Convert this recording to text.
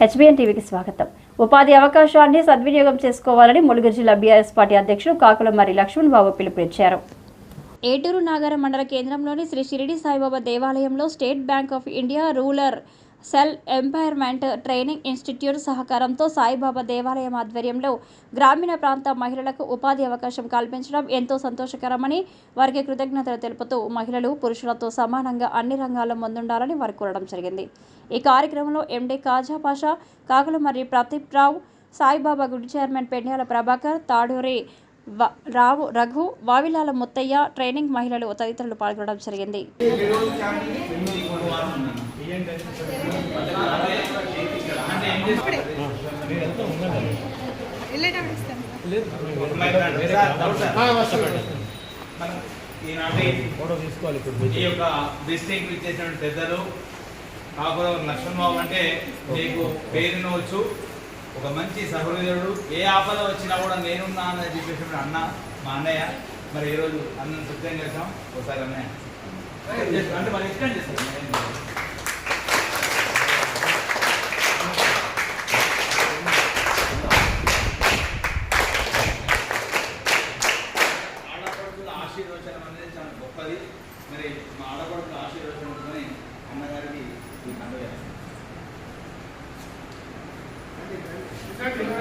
HBN టీవీకి స్వాగతం. ఉపాధి అవకాశాన్ని సద్వినియోగం చేసుకోవాలని ములుగురు జిల్లా బీఆర్ఎస్ పార్టీ అధ్యక్షుడు కాకుల మరి లక్ష్మణ్ బాబు పిలుపునిచ్చారు. ఏటూరు నాగారం మండల కేంద్రంలోని శ్రీ షిరిడి సాయిబాబా దేవాలయంలో State Bank of India rural self employment training institute సహకారంతో సాయిబాబా దేవాలయం ఆధ్వర్యంలో గ్రామీణ ప్రాంత మహిళలకు ఉపాధి అవకాశం కల్పించడం ఎంతో సంతోషకరమని వారికి కృతజ్ఞతలు తెలుపుతూ మహిళలు పురుషులతో సమానంగా అన్ని రంగాల్లో ముందుండాలని వారు కోరడం జరిగింది. ఈ కార్యక్రమంలో ఎండీ కాజా పాషా కాకులమర్రి ప్రదీప్ రావు సాయిబాబా గుడి చైర్మన్ పెండ్యాల ప్రభాకర్ తాడూరి రావు రఘు వావిలాల ముత్తయ్య ట్రైనింగ్ మహిళలు తదితరులు పాల్గొనడం జరిగింది. వెళ్ళేటప్పుడు ఇస్తాను మనం ఈనాటి ఫోటో తీసుకోవాలి ఇప్పుడు. ఈ యొక్క డిస్ట్రిక్ట్ ఇచ్చేసినటువంటి పెద్దలు లక్ష్మణబాబు అంటే మీకు పేరునవచ్చు ఒక మంచి సహృదయుడు ఏ ఆపద వచ్చినా కూడా నేనున్నా అని చెప్పేసి అన్న మా అన్నయ్య మరి ఈరోజు అన్నం సిద్ధం చేసాం ఒకసారి అన్నయ్య. అంటే మరి ఎక్స్ప్లెయిన్ చేస్తాం ఆడపడుతుల ఆశీర్వచనం అనేది చాలా గొప్పది. మరి మా ఆడపడుతున్న ఆశీర్వచనం ఉంటుందని Gracias.